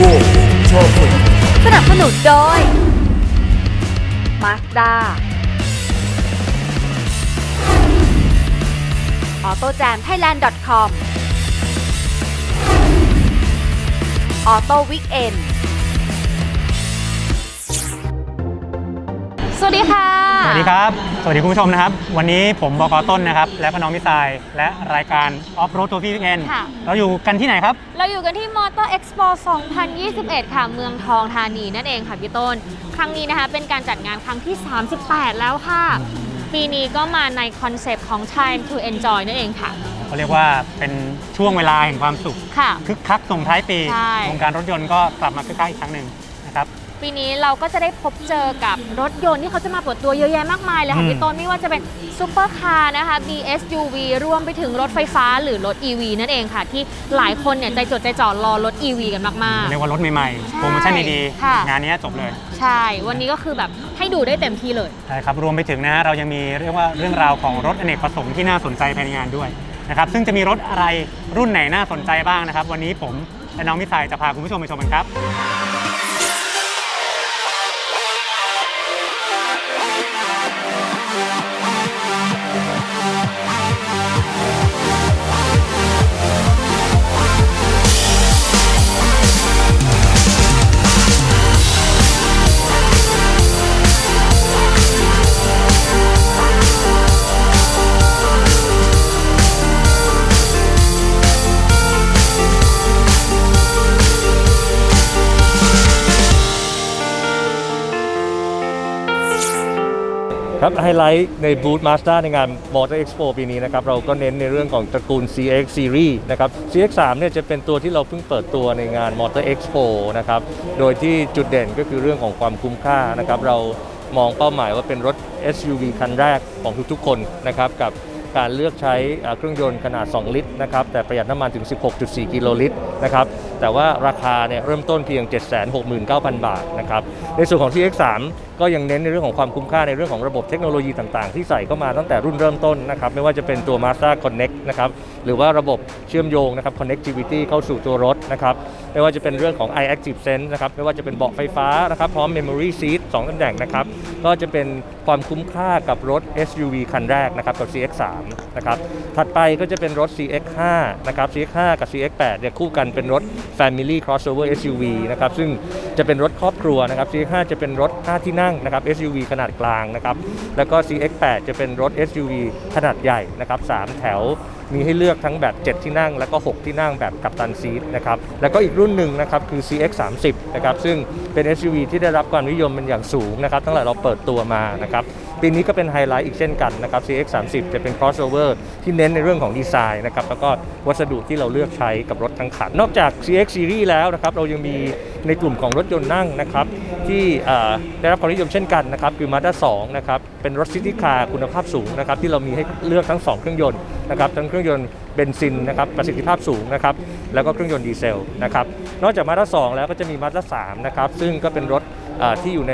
Roll Topic. สนับสนุนโดย Mazda AutoJamThailand.com Auto Weekend สวัสดีค่ะ สวัสดีครับ สวัสดีคุณผู้ชมนะครับ วันนี้ผมบกต้นนะครับ และพน้องมิสไซล์และรายการ Off Road t o p i w e e k e n d ค่ะ เราอยู่กันที่ไหนครับ เราอยู่กันที่ Motor Expo 2021 ค่ะ เมืองทองธานีนั่นเองค่ะพี่ต้น ครั้งนี้นะคะเป็นการจัดงานครั้งที่ 38 แล้วค่ะ ปีนี้ก็มาในคอนเซปต์ของ Time to Enjoy นั่นเองค่ะ เขาเรียกว่าเป็นช่วงเวลาแห่งความสุข ค่ะ คึกคักส่งท้ายปีใช่ วงการรถยนต์ก็กลับมาคึกคักอีกครั้งหนึ่งนะครับ ปีนี้เราก็จะได้พบเจอกับรถยนต์ที่เขาจะมาเปิดตัวเยอะแยะมากมายเลยค่ะอืมพี่ต้นไม่ว่าจะเป็นซูเปอร์คาร์นะคะ BSUV รวมไปถึงรถไฟฟ้าหรือรถ EV นั่นเองค่ะ ที่หลายคนเนี่ยใจจดใจจ่อรอรถ EV กันมาก เรียกว่ารถใหม่ใช่ๆโปรโมชั่นดีค่ะ ๆ งานนี้จบเลย ๆ ใช่ วันนี้ก็คือแบบให้ดูได้เต็มที่เลย ใช่ครับ รวมไปถึงนะฮะเรายังมีเรียกว่าเรื่องราวของรถอเนกประสงค์ที่น่าสนใจภายในงานด้วยนะครับ ซึ่งจะมีรถอะไรรุ่นไหนน่าสนใจบ้างนะครับ วันนี้ผมและน้องมิสไซล์จะพาคุณผู้ชมไปชมกันครับ ครับไฮไลท์ในบูธ Mazda ในงาน Motor Expo ปีนี้นะครับ เราก็เน้นในเรื่องของตระกูล CX Series นะครับ CX3 เนี่ยจะเป็นตัวที่เราเพิ่งเปิดตัวในงาน Motor Expo นะครับ โดยที่จุดเด่นก็คือเรื่องของความคุ้มค่านะครับ เรามองเป้าหมายว่าเป็นรถ SUV คันแรกของทุกๆคนนะครับกับ การเลือกใช้เครื่องยนต์ขนาด 2 ลิตรนะครับแต่ประหยัดน้ำมันถึง 16.4 กิโลลิตรนะครับแต่ว่าราคาเนี่ยเริ่มต้นเพียง 769,000 บาทนะครับในส่วนของ CX3 ก็ยังเน้นในเรื่องของความคุ้มค่าในเรื่องของระบบเทคโนโลยีต่างๆ ที่ใส่เข้ามาตั้งแต่รุ่นเริ่มต้นนะครับไม่ว่าจะเป็นตัว Mazda Connect นะครับหรือว่าระบบเชื่อมโยงนะครับ Connectivity เข้าสู่ตัวรถนะครับไม่ว่าจะเป็นเรื่องของ iActive Sense นะครับไม่ว่าจะเป็นเบาะไฟฟ้านะครับพร้อม Memory Seat 2ตำแหน่งนะครับก็จะเป็นความคุ้มค่ากับรถ SUV คันแรกนะครับกับ CX3 นะครับถัดไปก็จะเป็นรถ CX5 นะครับ CX5 กับ CX8 เนี่ยคู่กันเป็นรถ Family Crossover SUV นะครับซึ่งจะเป็นรถครอบครัวนะครับ CX5 จะเป็นรถ 5 ที่นั่งนะครับ SUV ขนาดกลางนะครับแล้วก็ CX8 จะเป็นรถ SUV ขนาดใหญ่นะครับ3แถว มีให้เลือกทั้งแบบ 7 ที่นั่ง แล้วก็ 6 ที่นั่งแบบกัปตันซีทนะครับแล้วก็อีกรุ่นหนึ่งนะครับคือ CX30 นะครับซึ่งเป็น SUV ที่ได้รับความนิยมเป็นอย่างสูงนะครับตั้งแต่เราเปิดตัวมานะครับปีนี้ก็เป็นไฮไลท์อีกเช่นกันนะครับ CX30 จะเป็น crossover ที่เน้นในเรื่องของดีไซน์นะครับแล้วก็วัสดุที่เราเลือกใช้กับรถทั้งคันนอกจาก CX Series แล้วนะครับเรายังมีในกลุ่มของรถยนต์นั่งนะครับที่ได้รับความนิยมเช่นกันนะครับคือ Mazda 2นะครับเป็นรถซิตี้คาร์คุณภาพสูงนะครับที่เรามีให้เลือกทั้ง 2 เครื่องยนต์นะครับทั้งเครื่องื่องยนต์เบนซินนะครับประสิทธิภาพสูงนะครับแล้วก็เครื่องยนต์ดีเซลนะครับนอกจาก Mazda 2แล้วก็จะมี Mazda 3นะครับซึ่งก็เป็นรถ ที่อยู่ใน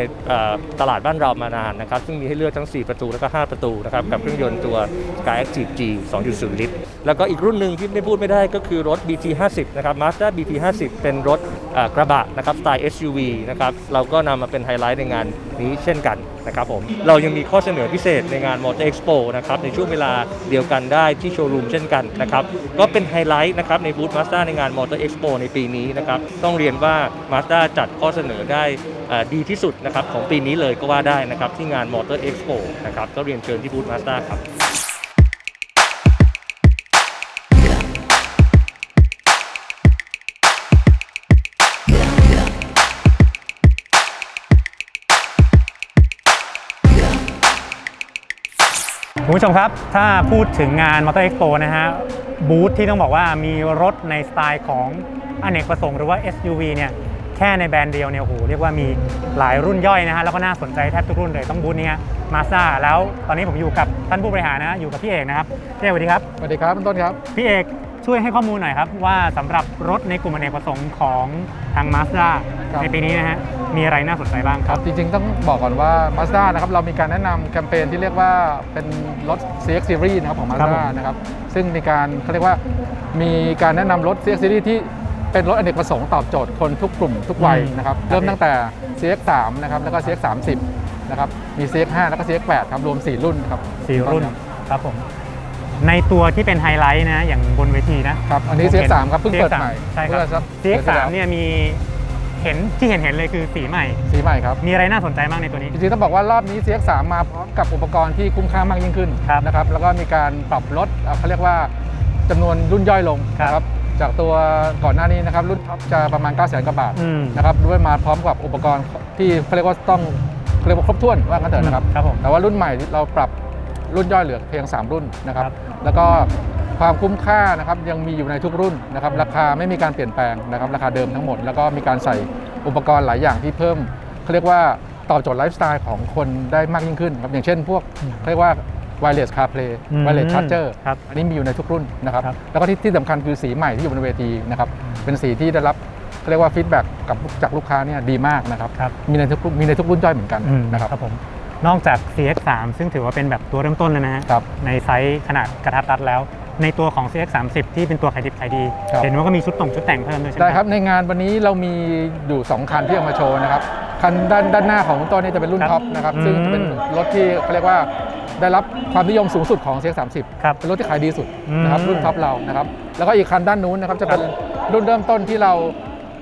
ตลาดบ้านเรามานานนะครับ ซึ่งมีให้เลือกทั้ง 4 ประตูแล้วก็ 5 ประตูนะครับ กับเครื่องยนต์ตัว Sky Active G 2.0 ลิตร แล้วก็อีกรุ่นหนึ่งที่ไม่พูดไม่ได้ก็คือรถ BT 50นะครับ Mazda BT 50เป็นรถกระบะนะครับสไตล์ SUV นะครับ เราก็นำมาเป็นไฮไลท์ในงานนี้เช่นกันนะครับผม เรายังมีข้อเสนอพิเศษในงาน Motor Expo นะครับในช่วงเวลาเดียวกันได้ที่โชว์รูมเช่นกันนะครับ ก็เป็นไฮไลท์นะครับในบูธ Mazda ในงาน Motor Expo ในปีนี้นะครับ ต้องเรียนว่า Mazda จัดข้อเสนอได้ ดีที่สุดนะครับของปีนี้เลยก็ว่าได้นะครับที่งาน Motor Expo นะครับก็เรียนเชิญที่บูธ Mazda ครับคคุณผู้ชมครับ ถ้าพูดถึงงาน Motor Expo นะฮะ บูธที่ต้องบอกว่ามีรถในสไตล์ของอเนกประสงค์หรือว่า SUV เนี่ย แค่ในแบรนด์เดียวเนี่ยโอ้โหเรียกว่ามีหลายรุ่นย่อยนะฮะแล้วก็น่าสนใจแทบทุกรุ่นเลยต้องบูธนี้มาซ่าแล้วตอนนี้ผมอยู่กับท่านผู้บริหารนะฮะอยู่กับพี่เอกนะครับพี่เอกสวัสดีครับสวัสดีครับคุณต้นครับ พี่เอกช่วยให้ข้อมูลหน่อยครับ ว่าสำหรับรถในกลุ่มอเนกประสงค์ของทาง Mazda ครับ ในปีนี้นะฮะมีอะไรน่าสนใจบ้างคครัรับ บจริงๆ ต้องบอกก่อนว่า Mazda นะครับเรามีการแนะนำแคมเปญที่เรียกว่าเป็นรถ CX Series นะครับของ ครับ Mazda ผมนะครับซึ่งมีการเขาเรียกว่ามีการแนะนำรถ CX Series ที่ เป็นรถอเนกประสงค์ตอบโจทย์คนทุกกลุ่มทุกวัยนะครับเริ่มตั้งแต่ CX 3 นะครับแล้วก็ CX 30 นะครับมี CX 5 แล้วก็ CX 8 ครับรวม 4 รุ่นครับสี่รุ่นครับครับผมในตัวที่เป็นไฮไลท์นะอย่างบนเวทีนะครับอันนี้ผมห็ CX 3 ครับเพิ่งเปิด CX3 ใหม่ใช่ครัเมื่บอสัก CX ดือนที่แล้ว3เนี่ยมีเห็นที่เห็นเห็นเลยคือสีใหม่ สีใหม่ครับ มีอะไรน่าสนใจบ้างในตัวนี้จริงๆต้องบอกว่ารอบนี้ CX3 มาพร้อมกับอุปกรณ์ที่คุ้มค่ามากยิ่งขึ้นครับนะครับแล้วก็มีการปรับลดเอ่อเขาเรียกว่าจำนวนรุ่นย่อยลงครับนะครับ จากตัวก่อนหน้านี้นะครับรุ่นท็อปจะประมาณ9 0 0 0 0 0กว่าบาทอืม นะครับด้วยมาพร้อมกับอุปกรณ์ที่เขาเรียกว่าต้องเขาเรียกว่าครบถ้วนว่างั้นเถอะนะครับ ครับผม แต่ว่ารุ่นใหม่เราปรับรุ่นย่อยเหลือเพียง 3 รุ่นนะครับ ครับ แล้วก็ความคุ้มค่านะครับยังมีอยู่ในทุกรุ่นนะครับ ราคาไม่มีการเปลี่ยนแปลงนะครับราคาเดิมทั้งหมด แล้วก็มีการใส่อุปกรณ์หลายอย่างที่เพิ่มเขาเรียกว่าตอบโจทย์ไลฟ์สไตล์ของคนได้มากยิ่งขึ้นครับอย่างเช่นพวกเขาเรียกว่า wireless CarPlay อืม wireless charger ครับ อันนี้มีอยู่ในทุกรุ่นนะครับ ครับ แล้วก็ที่ที่สำคัญคือสีใหม่ที่อยู่บนเวทีนะครับ เป็นสีที่ได้รับเขาเรียกว่าฟีดแบ็กกับจากลูกค้าเนี่ยดีมากนะครับ ครับมีในทุกรุ่นมีในทุกรุ่นย่อยเหมือนกันอืมนะครับ ครับผมนอกจาก CX3 ซึ่งถือว่าเป็นแบบตัวเริ่มต้นเลยนะฮะครับ ในไซส์ขนาดกระทัดรัดแล้ว ในตัวของ CX30 ที่เป็นตัวขายดิบขายดี ครับ เห็นว่าก็มีชุดตรงชุดแต่งเพิ่มด้วยใช่ไหมได้ครับ ในงานวันนี้เรามีอยู่ 2 คันที่เอามาโชว์นะครับ คันด้านด้านหน้าของคุณต้นนี่จะเป็นรุ่นครับท็อปนะครับ อืมซึ่งจะเป็นรถที่เขาเรียกว่า ได้รับความนิยมสูงสุดของ CX30 ครับเป็นรถที่ขายดีสุดนะครับอืมรุ่นท็อปเรานะครับแล้วก็อีกคันด้านนู้นนะครับจะเป็นรุ่นเริ่มต้นที่เรา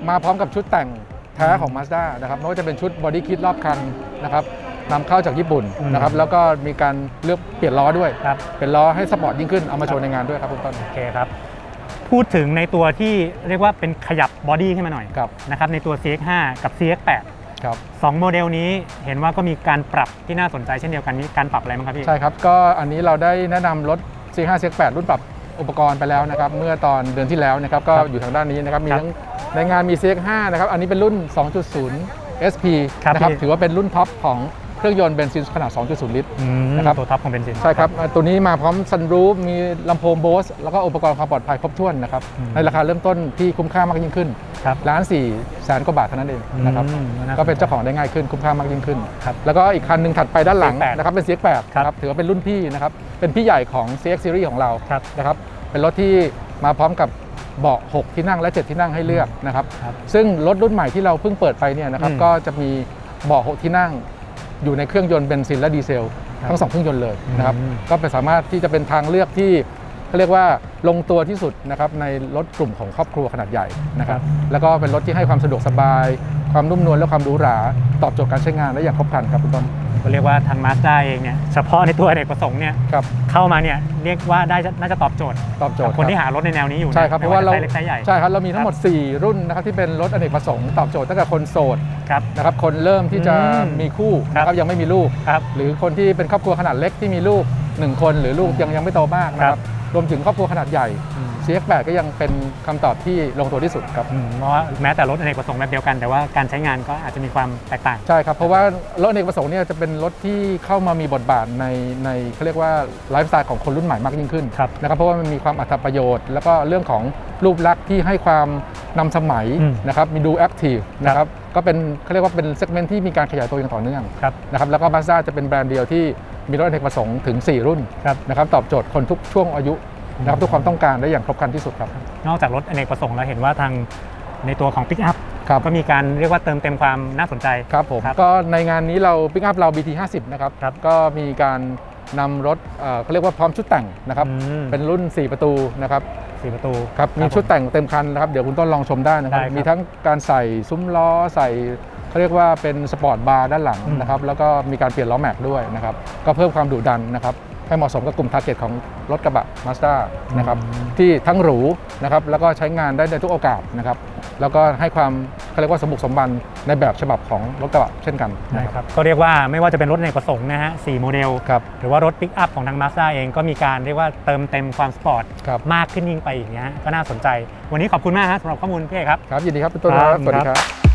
มาพร้อมกับชุดแต่งแท้ของ Mazda นะครับไม่ว่าจะเป็นชุดบอดี้คิดรอบคันนะครับนำเข้าจากญี่ปุ่นอืมนะครับแล้วก็มีการเลือกเปลี่ยนล้อด้วยครับเป็นล้อให้สปอร์ตยิ่งขึ้นเอามาโชว์ในงานด้วยครับคุณต้นโอเคครับพูดถึงในตัวที่เรียกว่าเป็นขยับบอดี้ขึ้นมาหน่อยครับนะครับในตัว CX5 กับ CX8 ครับสองโมเดลนี้เห็นว่าก็มีการปรับที่น่าสนใจเช่นเดียวกันมีการปรับอะไรบ้างครับพี่ ใช่ครับ ก็อันนี้เราได้แนะนำรถ C5 C8 รุ่นปรับอุปกรณ์ไปแล้วนะครับ เมื่อตอนเดือนที่แล้วนะครับ ก็ครับอยู่ทางด้านนี้นะครับ มีครับทั้งในงานมี CX5 นะครับ อันนี้เป็นรุ่น 2.0 SP ครับนะครับพี่ ถือว่าเป็นรุ่นท็อปของ เครื่องยนต์เบนซินขนาด 2.0 ลิตรอืมนะครับตัวท็อปของเบนซินใช่ครับ ตัวนี้มาพร้อมซันรูฟมีลำโพงโบสแล้วก็อุปกรณ์ความปลอดภัยครบถ้วนนะครับอืมในราคาเริ่มต้นที่คุ้มค่ามากยิ่งขึ้นครับล้านสี่แสนกว่าบาทเท่านั้นเองนะครับอืมน่าสนใจก็เป็นเจ้าของได้ง่ายขึ้นคุ้มค่ามากยิ่งขึ้นครับแล้วก็อีกคันหนึ่งถัดไปด้านหลัง CX8 นะครับเป็น CX8 ครับนะครับถือว่าเป็นรุ่นพี่นะครับเป็นพี่ใหญ่ของ CX Series ของเราครับนะครับเป็นรถที่มาพร้อมกับเบาะ 6 ที่นั่งและ 7 ที่นั่งให้เลือกนะครับครับซึ่งรถรุ่นใหม่ที่เราเพิ่งเปิดไปเนี่ยนะครับอืมก็จะมีเบาะ 6 ที่นั่ง อยู่ในเครื่องยนต์เบนซินและดีเซลครับทั้งสองเครื่องยนต์เลยนะครับอืมก็เป็นสามารถที่จะเป็นทางเลือกที่เขาเรียกว่าลงตัวที่สุดนะครับในรถกลุ่มของครอบครัวขนาดใหญ่นะครับแล้วก็เป็นรถที่ให้ความสะดวกสบาย ความนุ่มนวลและความหรูหรา ตอบโจทย์การใช้งานได้อย่างครบครันครับคุณต้น ก็เรียกว่าทาง Mazda เองเนี่ยเฉพาะในตัวอเนกประสงค์เนี่ยครับ เข้ามาเนี่ยเรียกว่าได้น่าจะตอบโจทย์ตอบโจทกับย์คนที่รับหารถในแนวนี้อยู่นะใช่ครับเพไม่ราะว่าเราไซส์เล็กไซส์ใหญ่ใช่ครับเรามีทั้งหมด 4 รุ่นนะครับที่เป็นรถอเนกประสงค์ตอบโจทย์ตั้งแต่คนโสดครับนะครับคนเริ่มที่จะอืมมีคู่ครับนะครับยังไม่มีลูกครับหรือคนที่เป็นครอบครัวขนาดเล็กที่มีลูก 1 คนหรือลูกยังยังไม่โตมากนะคครัรับบรวมถึงครอบครัวขนาดใหญ่อืม CX8 ก็ยังเป็นคำตอบที่ลงตัวที่สุดครับ อืมเพราะว่าแม้แต่รถอเนกประสงค์แบบเดียวกัน แต่ว่าการใช้งานก็อาจจะมีความแตกต่าง ใช่ครับ เพราะว่ารถอเนกประสงค์เนี่ยจะเป็นรถที่เข้ามามีบทบาทในในเขาเรียกว่าไลฟ์สไตล์ของคนรุ่นใหม่มากยิ่งขึ้นครับนะครับเพราะว่ามันมีความอัตประโยชน์ แล้วก็เรื่องของรูปลักษณ์ที่ให้ความนำสมัยอืม นะครับมีดูแอคทีฟนะครับก็เป็นเขาเรียกว่าเป็นเซกเมนต์ที่มีการขยายตัวอย่างต่อเนื่องครับนะครับแล้วก็มาสด้าจะเป็นแบรนด์เดียวที่มีรถอเนกประสงค์ถึง 4 รุ่นครับนะครับตอบโจทย์คนทุกช่วงอายุ นะครับทุกความต้องการได้อย่างครบครันที่สุดครับ นอกจากรถอเนกประสงค์แล้วเห็นว่าทางในตัวของ Pick Up ครับ ก็มีการเรียกว่าเติมเต็มความน่าสนใจ ครับผมครับก็ในงานนี้เราปิกอัพเรา BT 50นะครับครับก็มีการนำรถเอ่อเขาเรียกว่าพร้อมชุดแต่งนะครับอืม เป็นรุ่น 4 ประตูนะครับสี่ประตู ครับมีชุดแต่งเต็มคันนะครับเดี๋ยวคุณต้นลองชมได้นะครับ ได้ครับมีทั้งการใส่ซุ้มล้อใส่เขาเรียกว่าเป็นสปอร์ตบาร์ด้านหลังอืม นะครับแล้วก็มีการเปลี่ยนล้อแม็กด้วยนะครับก็เพิ่มความดุดันนะครับ ให้เหมาะสมกับกลุ่มทาร์เก็ตของรถกระบะ Mazda นะครับที่ทั้งหรูนะครับแล้วก็ใช้งานได้ในทุกโอกาสนะครับแล้วก็ให้ความเขาเรียกว่าสมบุกสมบันในแบบฉบับของรถกระบะเช่นกันนะนะคครับรับก็เรียกว่าไม่ว่าจะเป็นรถในประสงค์นะฮะ4โมเดล ครับ หรือว่ารถปิกอัพของทาง Mazda เองก็มีการเรียกว่าเติมเต็มความสปอร์ตครับ มากขึ้นยิ่งไปอีกนะฮะก็น่าสนใจ วันนี้ขอบคุณมากฮะสำหรับข้อมูลพี่เอกครับ ครับยินดีครับเป็นต้นครับครับ สวัสดีครับ